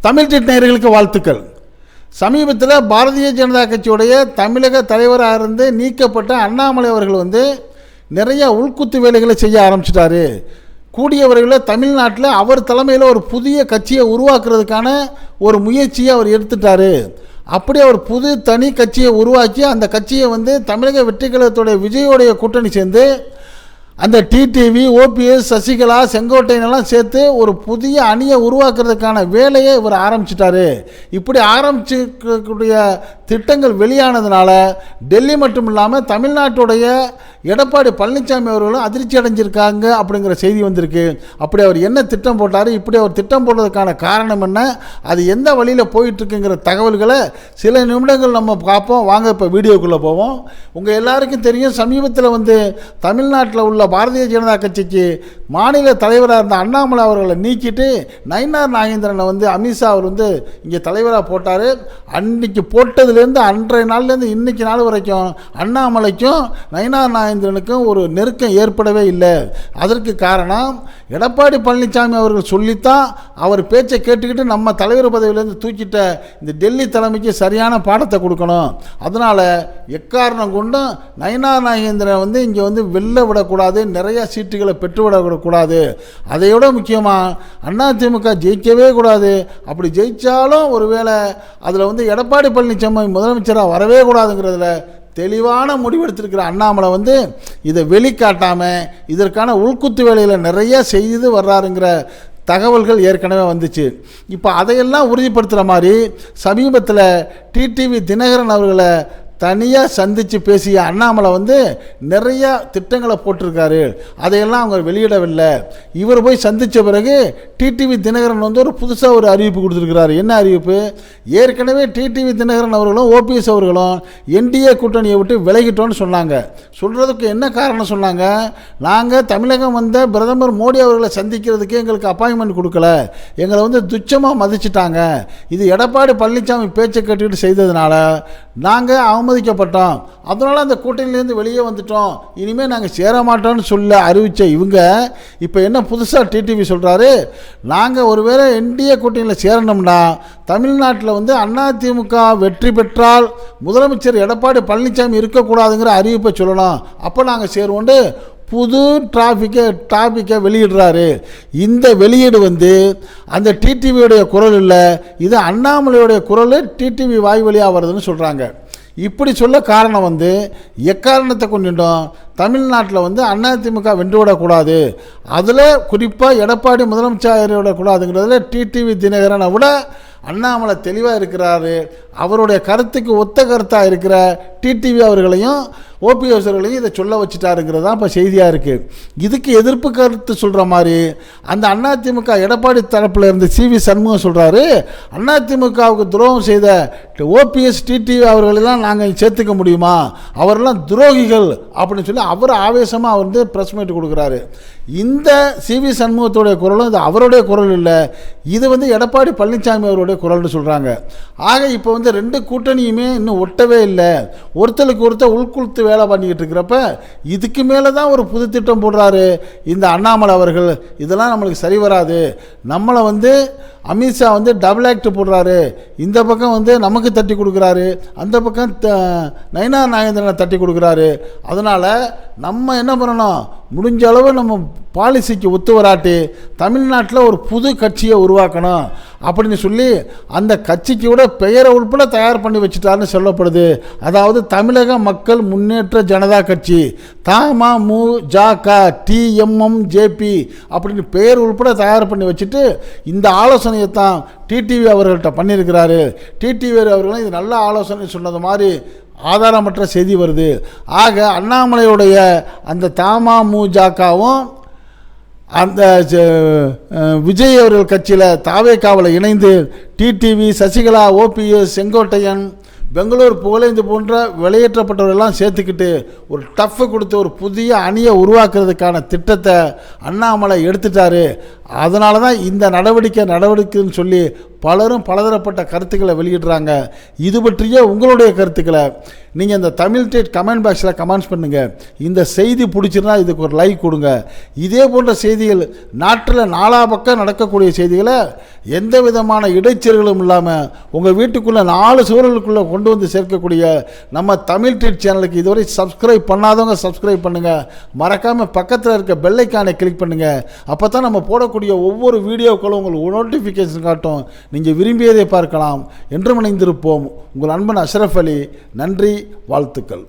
Tamil did நேயர்களுக்கு வாழ்த்துக்கள். சமீபத்தில் பாரதிய ஜனதா கட்சியுடைய தமிழக தலைவராக இருந்து நீக்கப்பட்ட அண்ணாமலை அவர்கள் வந்து நிறைய உள்குத்து வேலைகளை செய்ய ஆரம்பிச்சிட்டாரு. கூடிய தமிழ்நாட்டில் அவர் தலைமையில் ஒரு புதிய கட்சியை உருவாக்குறதுக்கான ஒரு முயற்சியை அவர் எடுத்துட்டாரு. அப்படி அவர் புது தனி கட்சியை உருவாக்கி அந்த கட்சியை வந்து தமிழக வெற்றி கழகத்துடைய விஜயோடைய கூட்டணி சேர்ந்து அந்த டிடிவி ஓபிஎஸ் சசிகலா செங்கோட்டையனெல்லாம் சேர்த்து ஒரு புதிய அணியை உருவாக்குறதுக்கான வேலையை இவர் ஆரம்பிச்சிட்டாரு. இப்படி ஆரம்பிச்சிருக்கக்கூடிய திட்டங்கள் வெளியானதுனால டெல்லி மட்டும் இல்லாமல் தமிழ்நாட்டுடைய எடப்பாடி பழனிசாமி அவர்களும் அதிர்ச்சி அடைஞ்சிருக்காங்க அப்படிங்கிற செய்தி வந்திருக்கு. அப்படி அவர் என்ன திட்டம் போட்டார் இப்படி அவர் திட்டம் போடுறதுக்கான காரணம் என்ன அது எந்த வழியில் போயிட்டுருக்குங்கிற தகவல்களை சில நிமிடங்கள் நம்ம பார்ப்போம். வாங்க இப்போ வீடியோக்குள்ளே போவோம். உங்கள் எல்லாருக்கும் தெரியும் சமீபத்தில் வந்து தமிழ்நாட்டில் உள்ள பாரதிய ஜனதா கட்சிக்கு மாநில தலைவராக இருந்த அண்ணாமலை அவர்களை நீக்கிட்டு நயினார் நாகேந்திரனை வந்து அமித்ஷா அவர் வந்து இங்கே தலைவராக போட்டார். அன்னைக்கு போட்டதுலேருந்து அன்றைய நாள்லேருந்து இன்னைக்கு நாள் வரைக்கும் அண்ணாமலைக்கும் நயினார் நாயந்திரனுக்கும் ஒரு நெருக்கம் ஏற்படவே இல்லை. அதற்கு காரணம் எடப்பாடி பழனிசாமி அவர்கள் சொல்லித்தான் அவர் பேச்சை கேட்டுக்கிட்டு நம்ம தலைவர் பதவியிலேருந்து தூக்கிட்ட இந்த டெல்லி தலைமைக்கு சரியான பாடத்தை கொடுக்கணும். அதனால் எக்காரணம் கொண்டும் நயனா நாகேந்திரன் வந்து இங்கே வந்து வெளில விடக்கூடாது நிறையா சீட்டுகளை பெற்று விடக்கூடாது. அதையோட முக்கியமாக அதிமுக ஜெயிக்கவே கூடாது. அப்படி ஜெயித்தாலும் ஒருவேளை அதில் வந்து எடப்பாடி பழனிசாமி முதலமைச்சராக வரவே கூடாதுங்கிறதுல தெளிவான முடிவெடுத்திருக்கிற அண்ணாமலை வந்து இதை வெளிக்காட்டாமல் இதற்கான உள்குத்து வேலையில் நிறைய செய்து வர்றாருங்கிற தகவல்கள் ஏற்கனவே வந்துச்சு. இப்போ அதையெல்லாம் உறுதிப்படுத்துகிற மாதிரி சமீபத்தில் டிடிவி தினகரன் அவர்களை தனியாக சந்தித்து பேசிய அண்ணாமலை வந்து நிறைய திட்டங்களை போட்டிருக்காரு. அதையெல்லாம் அவங்க வெளியிடவில்லை. இவர் போய் சந்தித்த பிறகு டிடிவி தினகரன் வந்து ஒரு புதுசாக ஒரு அறிவிப்பு கொடுத்துருக்கிறாரு. என்ன அறிவிப்பு? ஏற்கனவே டிடிவி தினகரன் அவர்களும் ஓபிஎஸ் அவர்களும் என்டிஏ கூட்டணியை விட்டு விலகிட்டோன்னு சொன்னாங்க. சொல்கிறதுக்கு என்ன காரணம் சொன்னாங்க? நாங்கள் தமிழகம் வந்த பிரதமர் மோடி அவர்களை சந்திக்கிறதுக்கு எங்களுக்கு அப்பாயின்மெண்ட் கொடுக்கல. எங்களை வந்து துச்சமாக மதிச்சிட்டாங்க. இது எடப்பாடி பழனிசாமி பேச்சை கேட்டுக்கிட்டு செய்ததுனால நாங்கள் அவமதிக்கப்பட்டோம். அதனால் அந்த கூட்டணியிலேருந்து வெளியே வந்துட்டோம். இனிமேல் நாங்கள் சேர மாட்டோம்னு சொல்ல அறிவித்த இவங்க இப்போ என்ன புதுசாக டிடிவி சொல்கிறாரு நாங்கள் ஒருவேளை என்டிஏ கூட்டணியில் சேரணும்னா தமிழ்நாட்டில் வந்து அதிமுக வெற்றி பெற்றால் முதலமைச்சர் எடப்பாடி பழனிசாமி இருக்கக்கூடாதுங்கிற அறிவிப்பை சொல்லணும். அப்போ நாங்கள் சேருவோண்டு. புது டிராஃபிக்கை டாபிக்கை வெளியிடுறாரு. இந்த வெளியீடு வந்து அந்த டிடிவியுடைய குரல் இல்லை இது அண்ணாமலையுடைய குரல் டிடிவி வாய் வழியாக வருதுன்னு சொல்கிறாங்க இப்படி சொல்ல காரணம் வந்து எக்காரணத்தை கொண்டுட்டோம்? தமிழ்நாட்டில் வந்து அதிமுக வென்று விடக்கூடாது. அதில் குறிப்பாக எடப்பாடி முதலமைச்சர் விடக்கூடாதுங்கிறதுல டிடிவி தினகரனை விட அண்ணாமலை தெளிவாக இருக்கிறாரு. அவருடைய கருத்துக்கு ஒத்த கருத்தாக இருக்கிற டிடிவி அவர்களையும் ஓபிஎஸ் அவர்களையும் இதை சொல்ல வச்சுட்டாருங்கிறது தான் இப்போ செய்தியாக இருக்குது இதுக்கு எதிர்ப்பு கருத்து சொல்கிற மாதிரி அந்த அதிமுக எடப்பாடி தரப்பில் இருந்து சி வி சண்முகம் சொல்கிறாரு அதிமுகவுக்கு துரோகம் செய்த ஓபிஎஸ் டிடிவி அவர்களெல்லாம் நாங்கள் சேர்த்துக்க முடியுமா? அவரெல்லாம் துரோகிகள் அப்படின்னு சொல்லி அவர் ஆவேசமாக அவர் வந்து ப்ரெஸ் மீட் கொடுக்குறாரு. இந்த சி வி சண்முகத்துடைய குரலும் இது அவருடைய குரல் இல்லை. இது வந்து எடப்பாடி பழனிசாமி அவருடைய குரல்னு சொல்கிறாங்க ஆக இப்போ வந்து ரெண்டு கூட்டணியுமே இன்னும் ஒட்டவே இல்லை. ஒருத்தருக்கு ஒருத்தர் உள்குழுத்து வேலை பண்ணிக்கிட்டு இருக்கிறப்ப இதுக்கு மேலே தான் ஒரு புது திட்டம் போடுறாரு. இந்த அண்ணாமலை அவர்கள் இதெல்லாம் நம்மளுக்கு சரி வராது. நம்மளை வந்து அமித்ஷா வந்து டபுள் ஆக்ட் போடுறாரு. இந்த பக்கம் வந்து நமக்கு தட்டி கொடுக்குறாரு. அந்த பக்கம் த நயனா நாகேந்திரனை தட்டி கொடுக்குறாரு. அதனால் நம்ம என்ன பண்ணணும்? முடிஞ்ச அளவு நம்ம பாலிசிக்கு ஒத்து வராட்டி தமிழ்நாட்டில் ஒரு புது கட்சியை உருவாக்கணும். அப்படின்னு சொல்லி அந்த கட்சிக்கு கூட பெயரை உட்பட தயார் பண்ணி வச்சுட்டாருன்னு சொல்லப்படுது. அதாவது தமிழக மக்கள் முன்னேற்ற ஜனதா கட்சி. தாமா மு ஜக டிஎம்எம் ஜேபி அப்படின்னு பெயர் உட்பட தயார் பண்ணி வச்சுட்டு இந்த ஆலோசனையை தான் டிடிவி அவர்கள்ட்ட பண்ணியிருக்கிறாரு. டிடிவி அவர்களும் இது நல்ல ஆலோசனை சொன்னது மாதிரி ஆதாரமற்ற செய்தி வருது. ஆக அண்ணாமலையுடைய அந்த தாமா மூஜாக்காவும் அந்த விஜய் அவர்கள் கட்சியில் தாவேக்காவில் இணைந்து டிடிவி சசிகலா ஓபிஎஸ் செங்கோட்டையன் பெங்களூர் புகழேந்து போன்ற வெளியேற்றப்பட்டவரெல்லாம் சேர்த்துக்கிட்டு ஒரு டஃப்பு கொடுத்து ஒரு புதிய அணியை உருவாக்குறதுக்கான திட்டத்தை அண்ணாமலை எடுத்துட்டாரு. அதனால தான் இந்த நடவடிக்கை நடவடிக்கைன்னு சொல்லி பலரும் பலதரப்பட்ட கருத்துக்களை வெளியிடுறாங்க. இது பற்றிய உங்களுடைய கருத்துக்களை நீங்கள் இந்த தமிழ் டேட் கமெண்ட் பாக்ஸில் கமெண்ட்ஸ் பண்ணுங்கள் இந்த செய்தி பிடிச்சிருந்தா இதுக்கு ஒரு லைக் கொடுங்க. இதே போன்ற செய்திகள் நாட்டில் நாலா பக்கம் நடக்கக்கூடிய செய்திகளை எந்த விதமான இடைச்சல்களும் இல்லாமல் உங்கள் வீட்டுக்குள்ளே நாலு சுவர்களுக்குள்ளே கொண்டு வந்து சேர்க்கக்கூடிய நம்ம தமிழ் டேட் சேனலுக்கு இதுவரை சப்ஸ்கிரைப் பண்ணாதவங்க சப்ஸ்கிரைப் பண்ணுங்கள் மறக்காமல் பக்கத்தில் இருக்க பெல்லைக்கானை கிளிக் பண்ணுங்கள் அப்போ தான் நம்ம போடக்கூடிய ஒவ்வொரு வீடியோக்களும் உங்களுக்கு நோட்டிஃபிகேஷன் காட்டும். நீங்கள் விரும்பியதை பார்க்கலாம் என்றும் இணைந்திருப்போம் உங்கள் அன்பன் அஷ்ரஃப் அலி நன்றி வாழ்த்துக்கள்.